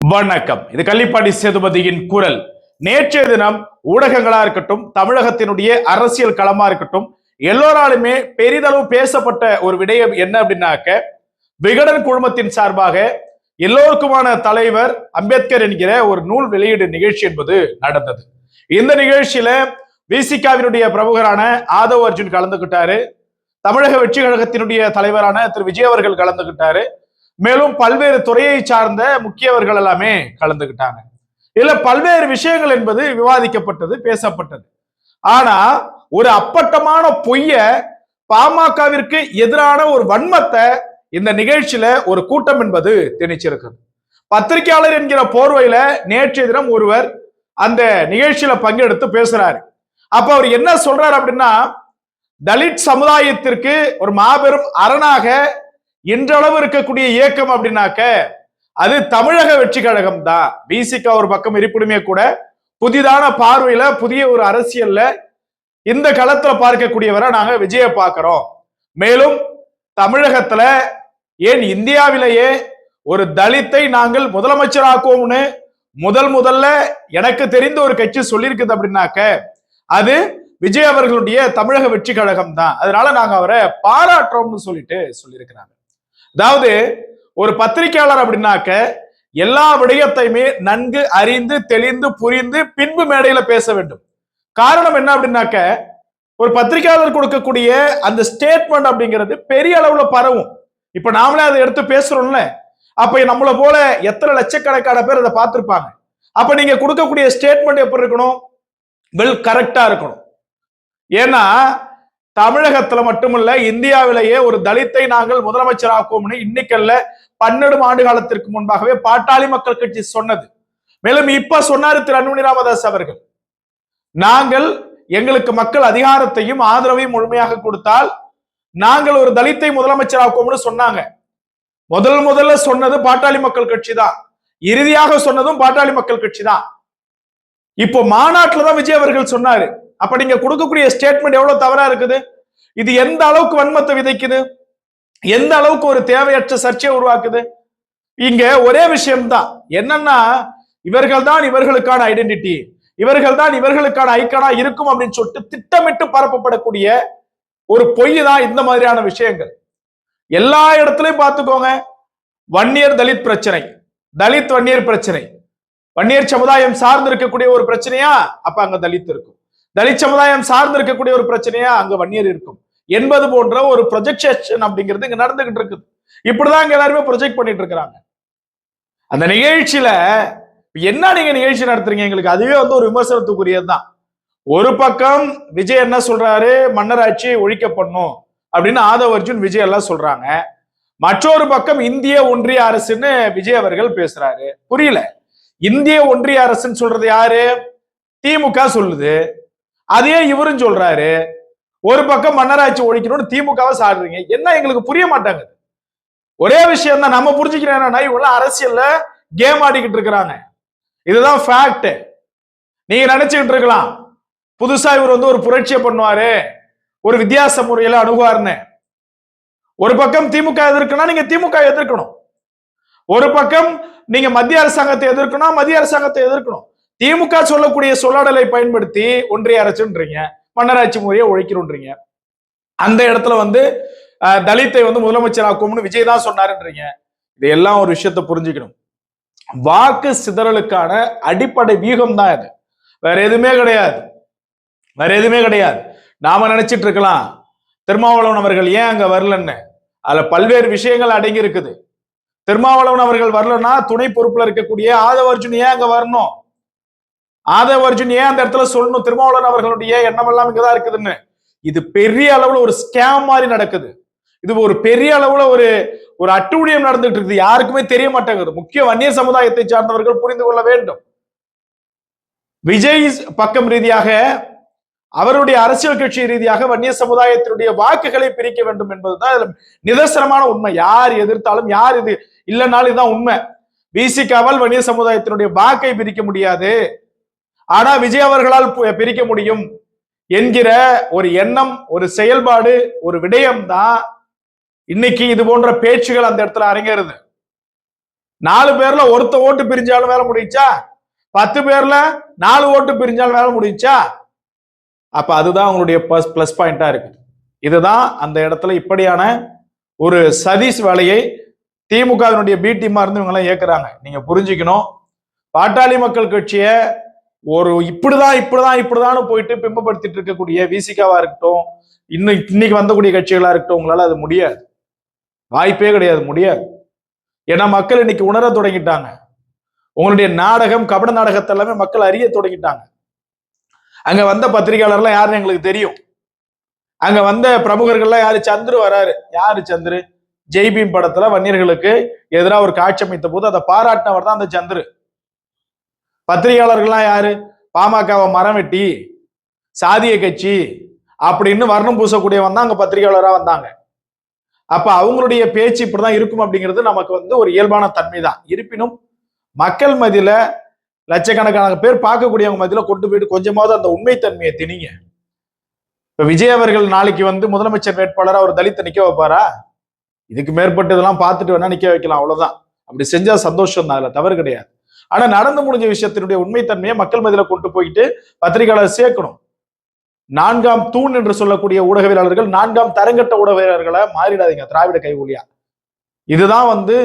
வணக்கம். இது கள்ளிப்பாடி சேதுபதியின் குரல். நேற்றைய தினம் ஊடகங்களா இருக்கட்டும் தமிழகத்தினுடைய அரசியல் களமா இருக்கட்டும் எல்லோராலுமே பெரிதளவு பேசப்பட்ட ஒரு விடயம் என்ன அப்படின்னாக்க விகடன் குழுமத்தின் சார்பாக எல்லோருக்குமான தலைவர் அம்பேத்கர் என்கிற ஒரு நூல் வெளியீடு நிகழ்ச்சி என்பது நடந்தது. இந்த நிகழ்ச்சியில விசிகாவினுடைய பிரமுகரான ஆதவ் அர்ஜுன் கலந்துகிட்டாரு. தமிழக வெற்றி கழகத்தினுடைய தலைவரான திரு விஜய் அவர்கள் கலந்துகிட்டாரு. மேலும் பல்வேறு துறையை சார்ந்த முக்கியவர்கள் எல்லாமே கலந்துகிட்டாங்க. இதுல பல்வேறு விஷயங்கள் என்பது விவாதிக்கப்பட்டது பேசப்பட்டது. ஆனா ஒரு அப்பட்டமான பொய்ய பாமகவிற்கு எதிரான ஒரு வன்மத்தை இந்த நிகழ்ச்சியில ஒரு கூட்டம் என்பது திணிச்சிருக்கிறது பத்திரிகையாளர் என்கிற போர்வையில நேற்றைய தினம் ஒருவர் அந்த நிகழ்ச்சியில பங்கெடுத்து பேசுறாரு. அப்ப அவர் என்ன சொல்றாரு அப்படின்னா தலித் சமுதாயத்திற்கு ஒரு மாபெரும் அரணாக இன்றளவு இருக்கக்கூடிய இயக்கம் அப்படின்னாக்க அது தமிழக வெற்றி கழகம் தான். பிசிகா ஒரு பக்கம் இருப்பினுமே கூட புதிதான பார்வையில புதிய ஒரு அரசியல்ல இந்த களத்துல பார்க்கக்கூடியவரை நாங்க விஜய பார்க்கிறோம். மேலும் தமிழகத்துல ஏன் இந்தியாவிலேயே ஒரு தலித்தை நாங்கள் முதலமைச்சராக்குவோம்னு முதல் முதல்ல எனக்கு தெரிந்த ஒரு கட்சி சொல்லியிருக்குது அப்படின்னாக்க அது விஜய் அவர்களுடைய தமிழக வெற்றி கழகம் தான். அதனால நாங்க அவரை பாராட்டுறோம்னு சொல்லிட்டு சொல்லியிருக்கிறாங்க. அதாவது ஒரு பத்திரிகையாளர் அப்படின்னாக்க எல்லா விடயத்தையுமே நன்கு அறிந்து தெளிந்து புரிந்து பின்பு மேடையில பேச வேண்டும். காரணம் என்ன அப்படின்னாக்க ஒரு பத்திரிகையாளர் கொடுக்கக்கூடிய அந்த ஸ்டேட்மெண்ட் அப்படிங்கிறது பெரிய அளவுல பரவும். இப்ப நாமளே அதை எடுத்து பேசுறோம்ல அப்ப நம்மளை போல எத்தனை லட்சக்கணக்கான பேர் அதை பார்த்திருப்பாங்க. அப்ப நீங்க கொடுக்கக்கூடிய ஸ்டேட்மெண்ட் எப்படி இருக்கணும்? வெல் கரெக்டா இருக்கணும். ஏன்னா தமிழகத்துல மட்டுமல்ல இந்தியாவிலேயே ஒரு தலித்தை நாங்கள் முதலமைச்சராக்குவோம்னு இன்னைக்கல்ல பன்னெண்டு ஆண்டு காலத்திற்கு முன்பாகவே பாட்டாளி மக்கள் கட்சி சொன்னது. மேலும் இப்ப சொன்னாரு திரு அன்புமணி ராமதாஸ் அவர்கள். நாங்கள் எங்களுக்கு மக்கள் அதிகாரத்தையும் ஆதரவையும் முழுமையாக கொடுத்தால் நாங்கள் ஒரு தலித்தை முதலமைச்சராக்குவோம்னு சொன்னாங்க. முதல் முதல்ல சொன்னது பாட்டாளி மக்கள் கட்சி தான். இறுதியாக சொன்னதும் பாட்டாளி மக்கள் கட்சி தான். இப்போ மாநாட்டில் தான் விஜய் அவர்கள் சொன்னாரு. அப்ப நீங்க கொடுக்கக்கூடிய ஸ்டேட்மெண்ட் எவ்வளவு தவறா இருக்குது? இது எந்த அளவுக்கு வன்மத்தை விதைக்குது? எந்த அளவுக்கு ஒரு தேவையற்ற சர்ச்சையை உருவாக்குது? இங்க ஒரே விஷயம்தான். என்னன்னா இவர்கள் தான் இவர்களுக்கான ஐடென்டிட்டி இவர்கள் தான் இவர்களுக்கான ஐக்கனா இருக்கும் அப்படின்னு சொல்லிட்டு திட்டமிட்டு பரப்பப்படக்கூடிய ஒரு பொய் தான் இந்த மாதிரியான விஷயங்கள். எல்லா இடத்துலயும் பார்த்துக்கோங்க. வன்னியர் தலித் பிரச்சனை. தலித் வன்னியர் பிரச்சனை. வன்னியர் சமுதாயம் சார்ந்து இருக்கக்கூடிய ஒரு பிரச்சனையா? அப்ப அங்க தலித் இருக்கும். தலித் சமுதாயம் சார்ந்து இருக்கக்கூடிய ஒரு பிரச்சனையா அங்க வன்னியர் இருக்கும். என்பது போன்ற ஒரு ப்ரொஜெக்ஷன் அப்படிங்கிறது இங்க நடந்துகிட்டு இருக்குது. இப்படிதான் இங்க எல்லாருமே ப்ரொஜெக்ட் பண்ணிட்டு இருக்கிறாங்க. அந்த நிகழ்ச்சியில என்ன நீங்க நிகழ்ச்சி நடத்துறீங்க? எங்களுக்கு அதுவே வந்து ஒரு விமர்சனத்துக்குரியதுதான். ஒரு பக்கம் விஜய் என்ன சொல்றாரு? மன்னராட்சி ஒழிக்கப்படணும் அப்படின்னு ஆதவ அர்ஜுன் விஜய் எல்லாம் சொல்றாங்க. மற்றொரு பக்கம் இந்திய ஒன்றிய அரசுன்னு விஜய் அவர்கள் பேசுறாரு. புரியல. இந்திய ஒன்றிய அரசுன்னு சொல்றது யாரு? திமுக சொல்லுது. அதே இவரும் சொல்றாரு. ஒரு பக்கம் மன்னராட்சி ஒழிக்கணும்னு திமுகவை சாடுறீங்க. என்ன எங்களுக்கு புரிய மாட்டாங்க? ஒரே விஷயம் தான் நம்ம புரிஞ்சுக்கிறேன் இவங்க அரசியல்ல கேம் ஆடிக்கிட்டு இருக்கிறாங்க. இதுதான் ஃபேக்ட் நீங்க நினைச்சுக்கிட்டு இருக்கலாம். புதுசா இவர் வந்து ஒரு புரட்சியை பண்ணுவாரு. ஒரு வித்தியாச முறையில அணுகுவார்னு ஒரு பக்கம் திமுக எதிர்க்கணும் நீங்க திமுக எதிர்க்கணும். ஒரு பக்கம் நீங்க மத்திய அரசாங்கத்தை எதிர்க்கணும் மத்திய அரசாங்கத்தை எதிர்க்கணும். திமுக சொல்லக்கூடிய சொல்லாடலை பயன்படுத்தி ஒன்றிய அரசுன்றீங்க மன்னராட்சி முறையை ஒழிக்கிறோன்றீங்க. அந்த இடத்துல வந்து தலித்தை வந்து முதலமைச்சராக்கும்னு விஜய் தான் சொன்னாருன்றீங்க. இதையெல்லாம் ஒரு விஷயத்த புரிஞ்சுக்கணும். வாக்கு சிதறலுக்கான அடிப்படை வியூகம் தான் இது வேற எதுவுமே கிடையாது. வேற எதுவுமே கிடையாது. நாம நினைச்சிட்டு இருக்கலாம். திருமாவளவன் அவர்கள் ஏன் அங்க வரலன்னு? அதுல பல்வேறு விஷயங்கள் அடங்கி இருக்குது. திருமாவளவன் அவர்கள் வரலன்னா துணை பொறுப்புல இருக்கக்கூடிய ஆதவர்ஜுன் ஏன் அங்க வரணும்? ஆதவர்ஜுன் ஏன் அந்த இடத்துல சொல்லணும்? திருமாவளவன் அவர்களுடைய எண்ணம் எல்லாம் இங்கதான் இருக்குதுன்னு. இது பெரிய அளவுல ஒரு ஸ்கேம் மாதிரி நடக்குது. இது ஒரு பெரிய அளவுல ஒரு ஒரு அட்டூழியம் நடந்துட்டு இருக்குது. யாருக்குமே தெரிய மாட்டேங்குது. முக்கிய வன்னிய சமுதாயத்தை சார்ந்தவர்கள் புரிந்து கொள்ள வேண்டும். விஜய் பக்கம் ரீதியாக அவருடைய அரசியல் கட்சி ரீதியாக வன்னிய சமுதாயத்தினுடைய வாக்குகளை பிரிக்க வேண்டும் என்பதுதான் நிதர்சனமான உண்மை. யார் எதிர்த்தாலும் யார் இது இல்லைனாலும் இதுதான் உண்மை. பிசிகாவால் வன்னிய சமுதாயத்தினுடைய வாக்கை பிரிக்க முடியாது. ஆனா விஜய் அவர்களால் பிரிக்க முடியும் என்கிற ஒரு எண்ணம் ஒரு செயல்பாடு ஒரு விடயம் தான் இன்னைக்கு இது போன்ற பேச்சுகள் அந்த இடத்துல அரங்கேறுது. நாலு பேர்ல ஒருத்த ஓட்டு பிரிஞ்சாலும் வேலை முடிச்சா பத்து பேர்ல நாலு ஓட்டு பிரிஞ்சாலும் வேலை முடிச்சா அப்ப அதுதான் உங்களுடைய பிளஸ் பிளஸ் பாயிண்டா இருக்கு இதுதான் அந்த இடத்துல இப்படியான ஒரு சதீஷ் வேலையை திமுகவினுடைய பி டீமா இருந்து இவங்க எல்லாம் ஏக்குறாங்க நீங்க புரிஞ்சுக்கணும். பாட்டாளி மக்கள் கட்சியை ஒரு இப்படிதான் இப்படிதான் இப்படிதான் போயிட்டு பிம்பப்படுத்திட்டு இருக்கக்கூடிய விசிகாவா இருக்கட்டும் இன்னும் இன்னைக்கு வந்தக்கூடிய கட்சிகளா இருக்கட்டும் உங்களால அது முடியாது. வாய்ப்பே கிடையாது முடியாது. ஏன்னா மக்கள் இன்னைக்கு உணர தொடங்கிட்டாங்க. உங்களுடைய நாடகம் கபட நாடகத்தை எல்லாமே மக்கள் அறிய தொடங்கிட்டாங்க. அங்க வந்த பத்திரிகையாளர்லாம் யாருன்னு எங்களுக்கு தெரியும். அங்க வந்த பிரமுகர்கள்லாம் யாரு? சந்துரு வராரு. யாரு சந்துரு? ஜெய்பீம் படத்துல வன்னியர்களுக்கு எதிராக ஒரு காட்சி அமைத்த போது அதை பாராட்டினவர் தான் அந்த சந்துரு. பத்திரிகையாளர்கள்லாம் யாரு? பாமகவை மரம் வெட்டி சாதிய கட்சி அப்படின்னு வர்ணம் பூசக்கூடியவன் தான் அங்க பத்திரிகையாளராக வந்தாங்க. அப்ப அவங்களுடைய பேச்சு இப்படிதான் இருக்கும் அப்படிங்கிறது நமக்கு வந்து ஒரு இயல்பான தன்மை தான் இருப்பினும் மக்கள் மதியில லட்சக்கணக்கான பேர் பார்க்கக்கூடியவங்க மதியில கொண்டு போயிட்டு கொஞ்சமாவது அந்த உண்மைத்தன்மையை திணிங்க. இப்ப விஜய் அவர்கள் நாளைக்கு வந்து முதலமைச்சர் வேட்பாளராக ஒரு தலித்தை நிக்க வைப்பாரா? இதுக்கு மேற்பட்டு இதெல்லாம் பார்த்துட்டு வேணா நிக்க வைக்கலாம் அவ்வளவுதான். அப்படி செஞ்சா சந்தோஷம் தான் அதுல தவறு கிடையாது. ஆனா நடந்து முடிஞ்ச விஷயத்தினுடைய உண்மைத்தன்மையை மக்கள் மதியில கொண்டு போயிட்டு பத்திரிகையாளர் சேர்க்கணும். நான்காம் தூண் என்று சொல்லக்கூடிய ஊடகவியலாளர்கள் நான்காம் தரங்கட்ட ஊடகவியலாளர்களை மாறிடாதீங்க திராவிட கைகூலியா. இதுதான் வந்து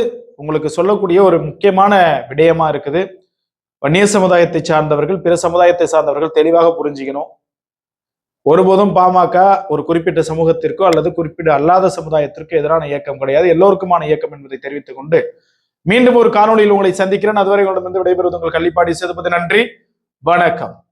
உங்களுக்கு சொல்லக்கூடிய ஒரு முக்கியமான விடயமா இருக்குது. வன்னிய சமுதாயத்தை சார்ந்தவர்கள் பிற சமுதாயத்தை சார்ந்தவர்கள் தெளிவாக புரிஞ்சுக்கணும். ஒருபோதும் பாமக ஒரு குறிப்பிட்ட சமூகத்திற்கோ அல்லது குறிப்பிட்ட அல்லாத சமுதாயத்திற்கோ எதிரான இயக்கம் கிடையாது. எல்லோருக்குமான இயக்கம் என்பதை தெரிவித்துக் கொண்டு மீண்டும் ஒரு காணொலியில் உங்களை சந்திக்கிறேன். அதுவரை உங்களிடமிருந்து விடைபெறுவது உங்கள் கள்ளிப்பாடி சேதுபதி. நன்றி. வணக்கம்.